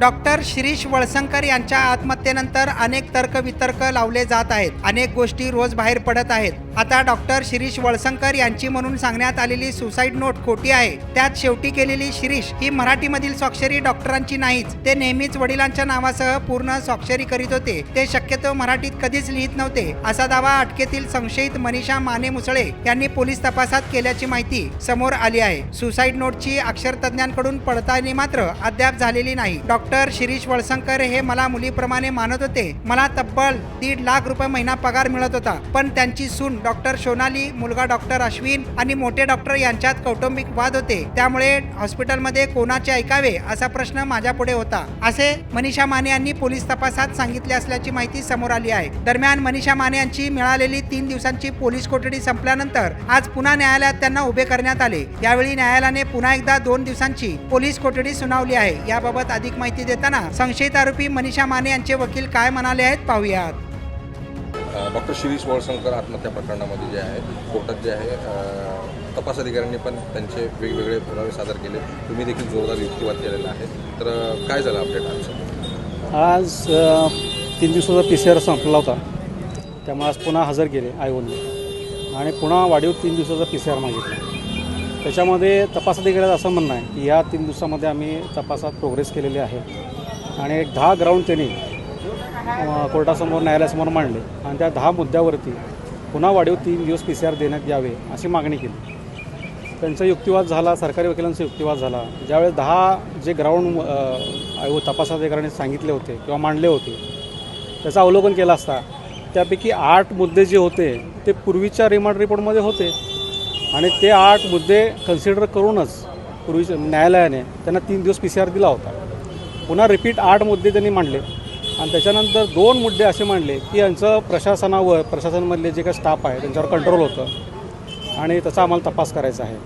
Doctor Shirish Walsankar यांच्या आत्महत्येनंतर अनेक तर्कवितर्क लावले जात आहेत. अनेक गोष्टी रोज बाहेर पडत आहेत. आता डॉक्टर शिरीष वळसंकर यांची म्हणून सांगण्यात आलेली सुसाईड नोट खोटी आहे. त्यात शेवटी केलेली शिरीष ही मराठीमधील स्वाक्षरी डॉक्टरांची नाहीच. ते नेहमीच वडिलांच्या नावासह पूर्ण स्वाक्षरी करीत होते. ते शक्यतो मराठीत कधीच लिहित नव्हते असा दावा अटकेतील संशयित मनीषा माने मुसळे यांनी पोलीस तपासात केल्याची माहिती समोर आली आहे. सुसाईड नोटची अक्षरतज्ञांकडून पडताळणी मात्र अद्याप झालेली नाही. डॉक्टर डॉक्टर शिरीष वळसंकर हे मला मुलीप्रमाणे मानत होते. मला तब्बल दीड लाख रुपये महिना पगार मिळत होता. पण त्यांची सून डॉक्टर सोनाली मुलगा डॉक्टर अश्विन आणि मोठे डॉक्टर यांच्यात कौटुंबिक वाद होते. त्यामुळे हॉस्पिटलमध्ये कोणाचे ऐकावे असा प्रश्न माझ्या पुढे होता. असे मनीषा माने यांनी पोलीस तपासात सांगितले असल्याची माहिती समोर आली आहे. दरम्यान मनीषा माने यांची मिळालेली तीन दिवसांची पोलीस कोठडी संपल्यानंतर आज पुन्हा न्यायालयात त्यांना उभे करण्यात आले. यावेळी न्यायालयाने पुन्हा एकदा दोन दिवसांची पोलीस कोठडी सुनावली आहे. याबाबत अधिक माहिती देताना संशयित आरोपी मनीषा माने यांचे वकील काय म्हणाले आहेत पाहूयात. डॉक्टर शिरीष वळसंकर आत्महत्या प्रकरणामध्ये जे आहे कोर्टात जे आहे तपास अधिकाऱ्यांनी पण त्यांचे वेगवेगळे पुरावे सादर केले. तुम्ही देखील जोरदार युक्तिवाद केलेला आहे. तर काय झालं अपडेट आजचं? आज तीन दिवसाचा पी सी आर संपला होता. त्यामुळे आज पुन्हा हजर केले आयोगने. आणि पुन्हा वाढीव तीन दिवसाचा पी सी आर मागितला. त्याच्यामध्ये तपासात गेल्याचं असं म्हणणं आहे की या तीन दिवसामध्ये आम्ही तपासात प्रोग्रेस केलेली आहे. आणि एक दहा ग्राउंड त्यांनी कोर्टासमोर न्यायालयासमोर मांडले. आणि त्या दहा मुद्द्यावरती पुन्हा वाढीव तीन दिवस पी सी आर देण्यात यावे अशी मागणी केली. त्यांचा युक्तिवाद झाला सरकारी वकिलांचा युक्तिवाद झाला. ज्यावेळेस दहा जे ग्राउंड अ, आयोग तपास अधिकाऱ्यांनी सांगितले होते किंवा मांडले होते त्याचं अवलोकन केलं असता त्यापैकी आठ मुद्दे जे होते ते पूर्वीच्या रिमांड रिपोर्टमध्ये होते. आणि ते आठ मुद्दे कन्सिडर करूनच पूर्वी न्यायालयाने त्यांना तीन दिवस पी सी आर दिला होता. पुन्हा रिपीट आठ मुद्दे त्यांनी मांडले. आणि त्याच्यानंतर दोन मुद्दे असे मांडले की यांचं प्रशासनावर प्रशासनामधले जे काही स्टाफ आहे त्यांच्यावर कंट्रोल होतं. आणि त्याचा आम्हाला तपास करायचा आहे.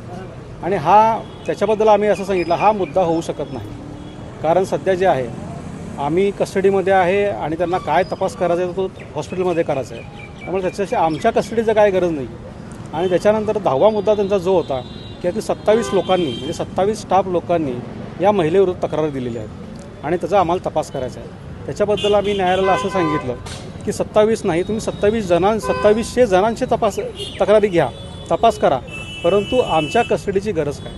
आणि हा त्याच्याबद्दल आम्ही असं सांगितलं हा मुद्दा होऊ शकत नाही. कारण सध्या जे आहे आम्ही कस्टडीमध्ये आहे आणि त्यांना काय तपास करायचा आहे तो हॉस्पिटलमध्ये करायचा आहे. त्यामुळे त्याच्याशी आमच्या कस्टडीचं काय गरज नाही. आणि त्याच्यानंतर दहावा मुद्दा त्यांचा जो होता की ते सत्तावीस लोकांनी म्हणजे सत्तावीस स्टाफ लोकांनी या महिलेविरुद्ध तक्रार दिलेली आहेत आणि त्याचा आम्हाला तपास करायचा आहे. त्याच्याबद्दल आम्ही न्यायालयाला असं सांगितलं की सत्तावीस नाही तुम्ही सत्तावीस जणां सत्तावीसशे जणांचे तपास तक्रारी घ्या तपास करा परंतु आमच्या कस्टडीची गरज काय?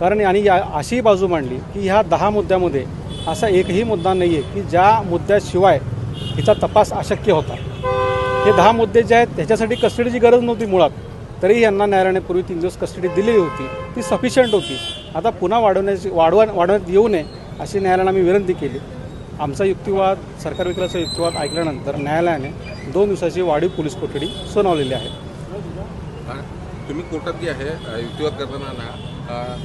कारण आणि या अशी बाजू मांडली की ह्या दहा मुद्द्यामध्ये असा एकही मुद्दा नाही आहे की ज्या मुद्द्याशिवाय हिचा तपास अशक्य होता. हे दहा मुद्दे जे आहेत त्याच्यासाठी कस्टडीची गरज नव्हती मुळात. तरीही यांना न्यायालयाने पूर्वी तीन दिवस कस्टडी दिलेली होती. ती सफिशियंट होती. आता पुन्हा वाढवण्याची वाढवा वाढवण्यात येऊ नये अशी न्यायालयाने आम्ही विनंती केली. आमचा युक्तिवाद सरकार वकिलाचा युक्तिवाद ऐकल्यानंतर न्यायालयाने दोन दिवसाची वाढीव पोलीस कोठडी सुनावलेली आहे. तुम्ही कोर्टात जे आहे युक्तिवाद करताना ना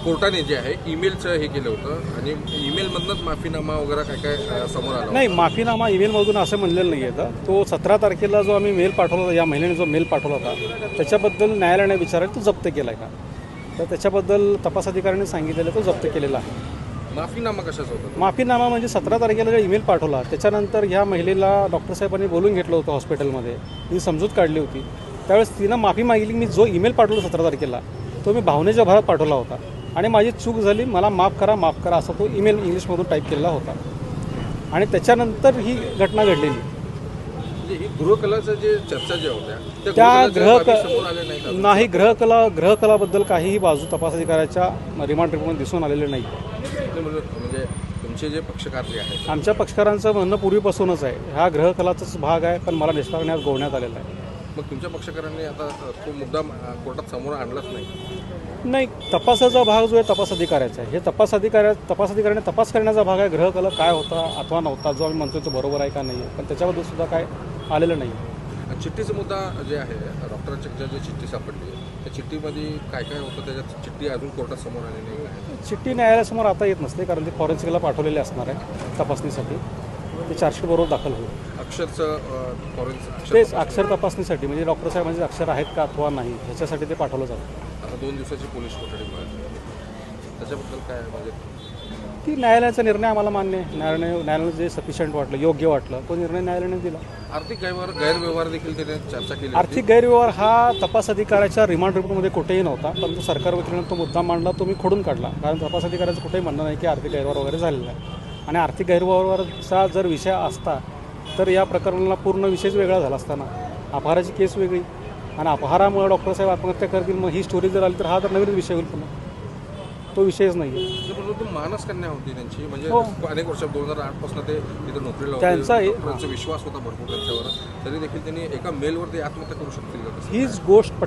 कोर्टाने जे आहे ईमेलचं हे केलं होतं. आणि ईमेलमधनंच माफीनामा वगैरे काय काय समोर आलं नाही माफीनामा ईमेलमधून असं म्हणलेलं नाही आहे तो सतरा तारखेला जो आम्ही मेल पाठवला होता या महिन्याने जो मेल पाठवला होता त्याच्याबद्दल न्यायालयाने विचारायला तो जप्त केला आहे का? तर त्याच्याबद्दल तपास अधिकाऱ्याने सांगितलेलं तो जप्त केलेला आहे. माफीनामा कशाचा होता माफीनामा म्हणजे सतरा तारखेला जो ईमेल पाठवला त्याच्यानंतर ह्या महिलेला डॉक्टर साहेबांनी बोलून घेतलं होतं हॉस्पिटलमध्ये. ती समजूत काढली होती. त्यावेळेस तिनं माफी मागितली मी जो ईमेल पाठवला सतरा तारखेला तो मी भावनेच्या भरात पाठवला होता. आणि माझी चूक झाली मला माफ करा माफ करा असा तो ईमेल इंग्लिशमधून टाईप केलेला होता. आणि त्याच्यानंतर ही घटना घडलेली. म्हणजे ही गृहकलाचं जे चर्चा ज्या होत्या त्या ग्रह. नाही ग्रहकला ग्रहकलाबद्दल काहीही बाजू तपास अधिकाऱ्याच्या रिमांड रिपोर्टमध्ये दिसून आलेले नाही. म्हणजे म्हणजे तुमचे जे पक्षकार जे आहेत. आमच्या पक्षकारांचं म्हणणं पूर्वीपासूनच आहे. हा ग्रहकलाचाच भाग आहे पण मला निष्कारण्यात गोवण्यात आलेला आहे. मग तुमच्या पक्षकारांनी आता तो मुद्दा कोर्टात समोर आणलाच नाही. नाही तपासाचा भाग जो आहे तपास अधिकाऱ्याचा आहे. हे तपास अधिकाऱ्या तपास अधिकाऱ्याने तपास करण्याचा भाग आहे. ग्रहकला काय होता अथवा नव्हता जो आम्ही म्हणतो तो बरोबर आहे का नाही आहे. पण त्याच्याबद्दल सुद्धा काय आलेलं नाही चिठ्ठीचा मुद्दा जे आहे डॉक्टरांच्या जी चिठ्ठी सापडली त्या चिठ्ठीमध्ये काय काय होतं? त्याच्यात चिठ्ठी अजून कोर्टात समोर आली नाही चिठ्ठी न्यायालयासमोर आता येत नसते कारण ती फॉरेन्सिकला पाठवलेली असणार आहे तपासणीसाठी. ते चार्जशीट बरोबर दाखल होईल. अक्षरचं तेच अक्षर तपासणीसाठी म्हणजे डॉक्टर साहेबांचे अक्षर आहेत का अथवा नाही ह्याच्यासाठी ते पाठवलं जातं. आता दोन दिवसाची पोलीस कोठडी मिळाली. त्याच्याबद्दल काय म्हणजे? ती न्यायालयाचा निर्णय आम्हाला मान्य आहे. न्यायालयाने न्यायालयाला जे सफिशियंट वाटलं योग्य वाटलं तो निर्णय न्यायालयाने दिला. आर्थिक गैरव्यवहार गैरव्यवहार देखील त्याने चर्चा केली. आर्थिक गैरव्यवहार हा तपास अधिकाऱ्याच्या रिमांड रिपोर्टमध्ये कुठेही नव्हता परंतु सरकार वकिलांनी तो मुद्दा मांडला तो मी खोडून काढला. कारण तपास अधिकाऱ्याचं कुठेही म्हणणं नाही की आर्थिक गैरव्यवहार वगैरे झालेला आहे. आणि आर्थिक गैरव्यवहाराचा जर विषय असता तर या प्रकरणाला पूर्ण विषयच वेगळा झाला असताना. अपहाराची केस वेगळी आणि अपहारामुळे डॉक्टर साहेब आत्महत्या करतील मग ही स्टोरी जर आली तर हा तर नवीनच विषय होईल पुन्हा. तो विषयच नाही आहे मानस कन्या होती त्यांची. म्हणजे हो. अनेक वर्ष दोन हजार आठपासून ते तिथे नोकरीला त्यांचा- विश्वास होता भरपूर त्यांच्यावर. तरी देखील त्यांनी एका मेलवर ते आत्महत्या करू शकतील? हीच गोष्ट